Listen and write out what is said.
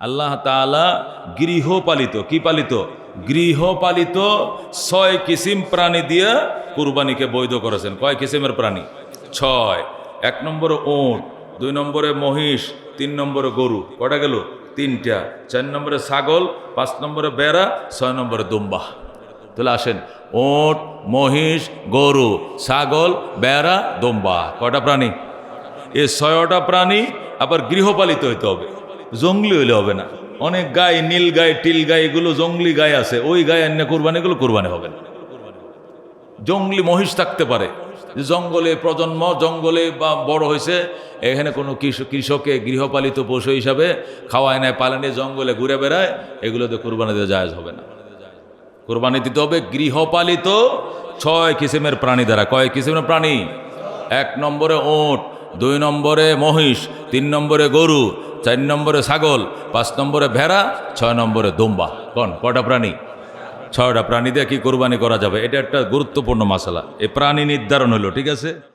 আল্লাহ তাআলা গৃহপালিত, কি পালিত? গৃহপালিত ছয় কিসিম প্রাণী দিয়ে কুরবানিকে বৈধ করেছেন। কয় কিসিমের প্রাণী? ছয়। এক নম্বরে ওঁট দুই নম্বরে মহিষ, তিন নম্বরে গরু। কটা গেল? তিনটা। চার নম্বরে ছাগল, পাঁচ নম্বরে বেড়া, ছয় নম্বরে দুম্বা তাহলে আসেন ওট মহিষ, গরু, ছাগল, বেড়া দম্বা কটা প্রাণী? এই ছয়টা প্রাণী আবার গৃহপালিত হইতে হবে। জঙ্গলি হইলে হবে না। অনেক গায়ে নীল গায়ে টিল গায়ে এগুলো জঙ্গলি গায়ে আছে। ওই গায়ে এনে কোরবানি, এগুলো কোরবানি হবে না। জঙ্গলি মহিষ থাকতে পারে। যে জঙ্গলে প্রজন্ম, জঙ্গলে বা বড় হয়েছে, এখানে কোনো কৃষক গৃহপালিত পশু হিসাবে খাওয়ায় নেয় পালানে জঙ্গলে ঘুরে বেড়ায়, এগুলোতে কোরবানি দেওয়া জায়জ হবে না। কোরবানি দিতে হবে গৃহপালিত ছয় কিসিমের প্রাণী দ্বারা। কয় কিসিমের প্রাণী? এক নম্বরে ওট, দুই নম্বরে মহিষ, তিন নম্বরে গরু চার নম্বরে ছাগল, পাঁচ নম্বরে ভেড়া, ছয় নম্বরে দোম্বা। কন? কটা প্রাণী? ছয়টা প্রাণী দিয়ে কি কোরবানি করা যাবে? এটা একটা গুরুত্বপূর্ণ মশলা। এই প্রাণী নির্ধারণ হলো, ঠিক আছে?